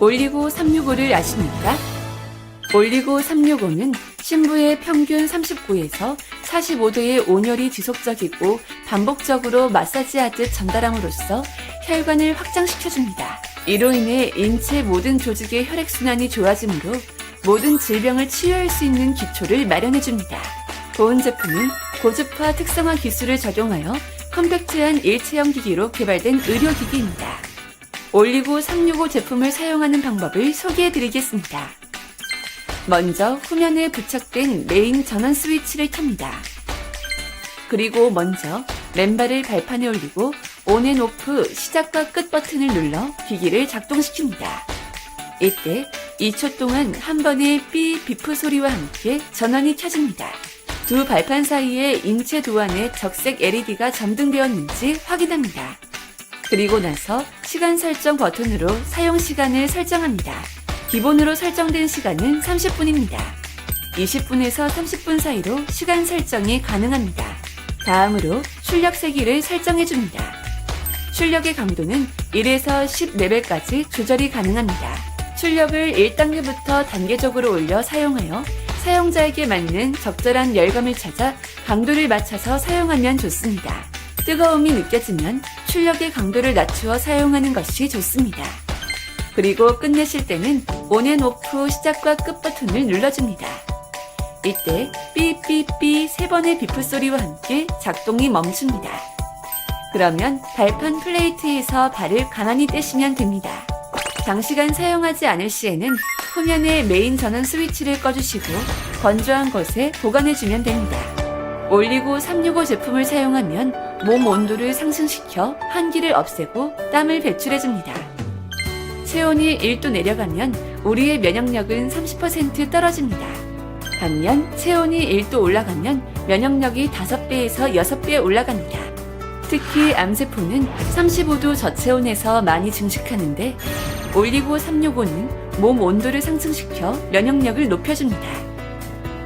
올리고 365를 아십니까? 올리고 365는 신부의 평균 39에서 45도의 온열이 지속적이고 반복적으로 마사지하듯 전달함으로써 혈관을 확장시켜줍니다. 이로 인해 인체 모든 조직의 혈액순환이 좋아지므로 모든 질병을 치유할 수 있는 기초를 마련해줍니다. 보온 제품은 고주파 특성화 기술을 적용하여 컴팩트한 일체형 기기로 개발된 의료기기입니다. 올리고 365 제품을 사용하는 방법을 소개해 드리겠습니다. 먼저 후면에 부착된 메인 전원 스위치를 켭니다. 그리고 먼저 맨발을 발판에 올리고 온앤오프 시작과 끝 버튼을 눌러 기기를 작동시킵니다. 이때 2초 동안 한 번의 삐 비프 소리와 함께 전원이 켜집니다. 두 발판 사이에 인체 도안에 적색 LED가 점등되었는지 확인합니다. 그리고 나서 시간 설정 버튼으로 사용 시간을 설정합니다. 기본으로 설정된 시간은 30분입니다. 20분에서 30분 사이로 시간 설정이 가능합니다. 다음으로 출력 세기를 설정해줍니다. 출력의 강도는 1에서 10레벨까지 조절이 가능합니다. 출력을 1단계부터 단계적으로 올려 사용하여 사용자에게 맞는 적절한 열감을 찾아 강도를 맞춰서 사용하면 좋습니다. 뜨거움이 느껴지면 출력의 강도를 낮추어 사용하는 것이 좋습니다. 그리고 끝내실 때는 온앤오프 시작과 끝 버튼을 눌러줍니다. 이때 삐삐삐 세 번의 비프 소리와 함께 작동이 멈춥니다. 그러면 발판 플레이트에서 발을 가만히 떼시면 됩니다. 장시간 사용하지 않을 시에는 후면에 메인 전원 스위치를 꺼주시고 건조한 곳에 보관해주면 됩니다. 올리고 365 제품을 사용하면 몸 온도를 상승시켜 한기를 없애고 땀을 배출해줍니다. 체온이 1도 내려가면 우리의 면역력은 30% 떨어집니다. 반면 체온이 1도 올라가면 면역력이 5배에서 6배 올라갑니다. 특히 암세포는 35도 저체온에서 많이 증식하는데 올리고 365는 몸 온도를 상승시켜 면역력을 높여줍니다.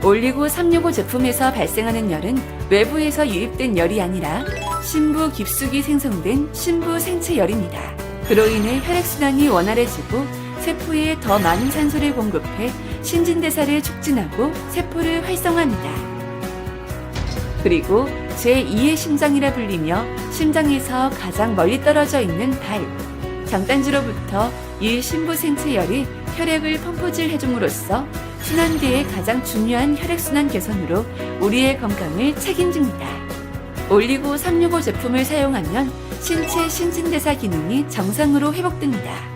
올리고 365 제품에서 발생하는 열은 외부에서 유입된 열이 아니라 신부 깊숙이 생성된 신부 생체 열입니다. 그로 인해 혈액순환이 원활해지고 세포에 더 많은 산소를 공급해 신진대사를 촉진하고 세포를 활성화합니다. 그리고 제2의 심장이라 불리며 심장에서 가장 멀리 떨어져 있는 발, 장단지로부터 이 신부 생체 열이 혈액을 펌프질 해줌으로써 순환계의 가장 중요한 혈액순환 개선으로 우리의 건강을 책임집니다. 올리고 365 제품을 사용하면 신체 신진대사 기능이 정상으로 회복됩니다.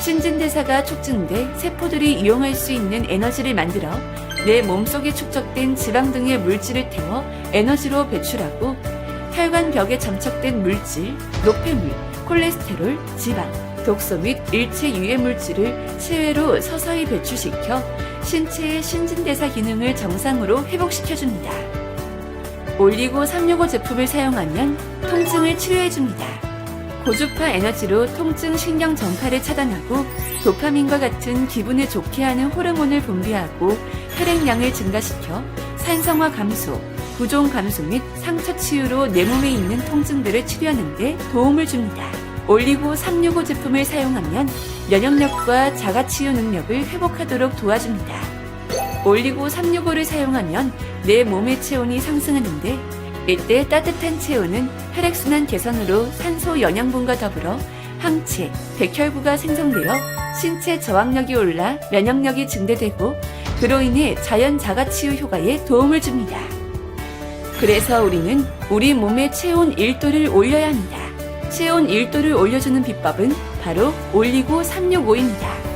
신진대사가 촉진돼 세포들이 이용할 수 있는 에너지를 만들어 내 몸속에 축적된 지방 등의 물질을 태워 에너지로 배출하고 혈관 벽에 점착된 물질, 노폐물, 콜레스테롤, 지방, 독소 및 일체 유해 물질을 체외로 서서히 배출시켜 신체의 신진대사 기능을 정상으로 회복시켜줍니다. 올리고 365 제품을 사용하면 통증을 치료해줍니다. 고주파 에너지로 통증 신경 전파를 차단하고 도파민과 같은 기분을 좋게 하는 호르몬을 분비하고 혈액량을 증가시켜 산성화 감소, 부종 감소 및 상처 치유로 내 몸에 있는 통증들을 치료하는 데 도움을 줍니다. 올리고 365 제품을 사용하면 면역력과 자가 치유 능력을 회복하도록 도와줍니다. 올리고 365를 사용하면 내 몸의 체온이 상승하는데 이때 따뜻한 체온은 혈액순환 개선으로 산소 영양분과 더불어 항체, 백혈구가 생성되어 신체 저항력이 올라 면역력이 증대되고 그로 인해 자연 자가치유 효과에 도움을 줍니다. 그래서 우리는 우리 몸의 체온 1도를 올려야 합니다. 체온 1도를 올려주는 비법은 바로 올리고 365입니다.